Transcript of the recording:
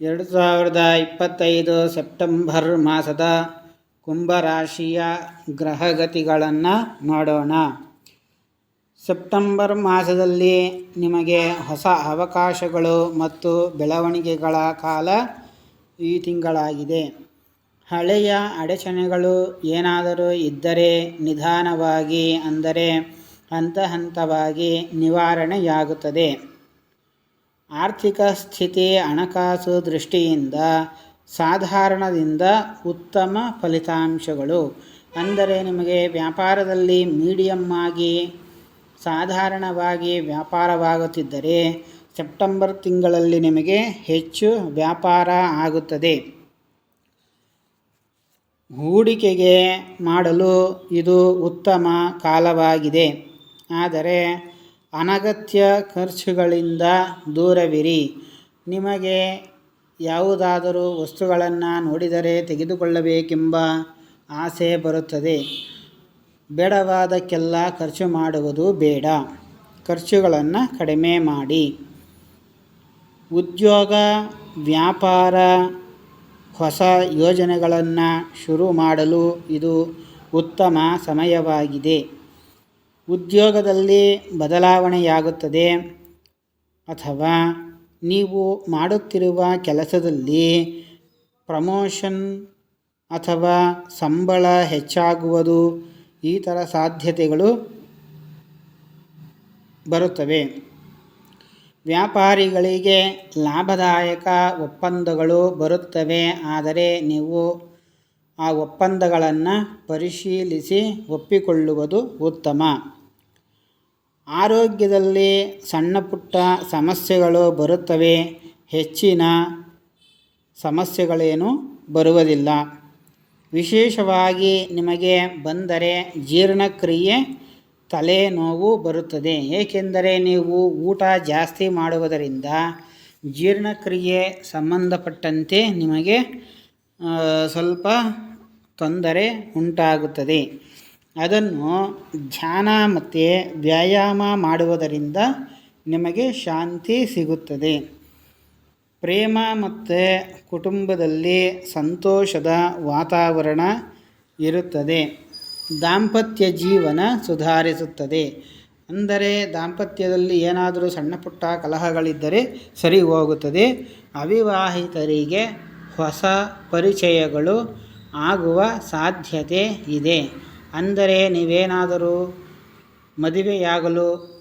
ಎರಡು ಸಾವಿರದ ಇಪ್ಪತ್ತೈದು ಸೆಪ್ಟೆಂಬರ್ ಮಾಸದ ಕುಂಭರಾಶಿಯ ಗ್ರಹಗತಿಗಳನ್ನು ನೋಡೋಣ ಸೆಪ್ಟೆಂಬರ್ ಮಾಸದಲ್ಲಿ ನಿಮಗೆ ಹೊಸ ಅವಕಾಶಗಳು ಮತ್ತು ಬೆಳವಣಿಗೆಗಳ ಕಾಲ ಈ ತಿಂಗಳಾಗಿದೆ. ಹಳೆಯ ಅಡಚಣೆಗಳು ಏನಾದರೂ ಇದ್ದರೆ ನಿಧಾನವಾಗಿ ಅಂದರೆ ಹಂತ ಹಂತವಾಗಿ ನಿವಾರಣೆಯಾಗುತ್ತದೆ. ಆರ್ಥಿಕ ಸ್ಥಿತಿ ಹಣಕಾಸು ದೃಷ್ಟಿಯಿಂದ ಸಾಧಾರಣದಿಂದ ಉತ್ತಮ ಫಲಿತಾಂಶಗಳು. ಅಂದರೆ ನಿಮಗೆ ವ್ಯಾಪಾರದಲ್ಲಿ ಮೀಡಿಯಮ್ ಆಗಿ, ಸಾಧಾರಣವಾಗಿ ವ್ಯಾಪಾರವಾಗುತ್ತಿದ್ದರೆ ಸೆಪ್ಟೆಂಬರ್ ತಿಂಗಳಲ್ಲಿ ನಿಮಗೆ ಹೆಚ್ಚು ವ್ಯಾಪಾರ ಆಗುತ್ತದೆ. ಹೂಡಿಕೆಗೆ ಮಾಡಲು ಇದು ಉತ್ತಮ ಕಾಲವಾಗಿದೆ. ಆದರೆ ಅನಗತ್ಯ ಖರ್ಚುಗಳಿಂದ ದೂರವಿರಿ. ನಿಮಗೆ ಯಾವುದಾದರೂ ವಸ್ತುಗಳನ್ನು ನೋಡಿದರೆ ತೆಗೆದುಕೊಳ್ಳಬೇಕೆಂಬ ಆಸೆ ಬರುತ್ತದೆ. ಬೇಡವಾದಕ್ಕೆಲ್ಲ ಖರ್ಚು ಮಾಡುವುದು ಬೇಡ. ಖರ್ಚುಗಳನ್ನು ಕಡಿಮೆ ಮಾಡಿ. ಉದ್ಯೋಗ, ವ್ಯಾಪಾರ, ಹೊಸ ಯೋಜನೆಗಳನ್ನು ಶುರು ಮಾಡಲು ಇದು ಉತ್ತಮ ಸಮಯವಾಗಿದೆ. ಉದ್ಯೋಗದಲ್ಲಿ ಬದಲಾವಣೆಯಾಗುತ್ತದೆ. ಅಥವಾ ನೀವು ಮಾಡುತ್ತಿರುವ ಕೆಲಸದಲ್ಲಿ ಪ್ರಮೋಷನ್ ಅಥವಾ ಸಂಬಳ ಹೆಚ್ಚಾಗುವುದು ಈ ಥರ ಸಾಧ್ಯತೆಗಳು ಬರುತ್ತವೆ. ವ್ಯಾಪಾರಿಗಳಿಗೆ ಲಾಭದಾಯಕ ಒಪ್ಪಂದಗಳು ಬರುತ್ತವೆ. ಆದರೆ ನೀವು ಆ ಒಪ್ಪಂದಗಳನ್ನು ಪರಿಶೀಲಿಸಿ ಒಪ್ಪಿಕೊಳ್ಳುವುದು ಉತ್ತಮ. ಆರೋಗ್ಯದಲ್ಲಿ ಸಣ್ಣ ಪುಟ್ಟ ಸಮಸ್ಯೆಗಳು ಬರುತ್ತವೆ, ಹೆಚ್ಚಿನ ಸಮಸ್ಯೆಗಳೇನು ಬರುವುದಿಲ್ಲ. ವಿಶೇಷವಾಗಿ ನಿಮಗೆ ಬಂದರೆ ಜೀರ್ಣಕ್ರಿಯೆ ತಲೆನೋವು ಬರುತ್ತದೆ. ಏಕೆಂದರೆ ನೀವು ಊಟ ಜಾಸ್ತಿ ಮಾಡುವುದರಿಂದ ಜೀರ್ಣಕ್ರಿಯೆ ಸಂಬಂಧಪಟ್ಟಂತೆ ನಿಮಗೆ ಸ್ವಲ್ಪ ತೊಂದರೆ ಉಂಟಾಗುತ್ತದೆ. ಅದನ್ನು ಧ್ಯಾನ ಮತ್ತು ವ್ಯಾಯಾಮ ಮಾಡುವುದರಿಂದ ನಿಮಗೆ ಶಾಂತಿ ಸಿಗುತ್ತದೆ. ಪ್ರೇಮ ಮತ್ತು ಕುಟುಂಬದಲ್ಲಿ ಸಂತೋಷದ ವಾತಾವರಣ ಇರುತ್ತದೆ. ದಾಂಪತ್ಯ ಜೀವನ ಸುಧಾರಿಸುತ್ತದೆ. ಅಂದರೆ ದಾಂಪತ್ಯದಲ್ಲಿ ಏನಾದರೂ ಸಣ್ಣ ಪುಟ್ಟ ಕಲಹಗಳಿದ್ದರೆ ಸರಿ ಹೋಗುತ್ತದೆ. ಅವಿವಾಹಿತರಿಗೆ ಹೊಸ ಪರಿಚಯಗಳು ಆಗುವ ಸಾಧ್ಯತೆ ಇದೆ. ಅಂದರೆ ನೀವೇನಾದರೂ ಮದುವೆಯಾಗಲು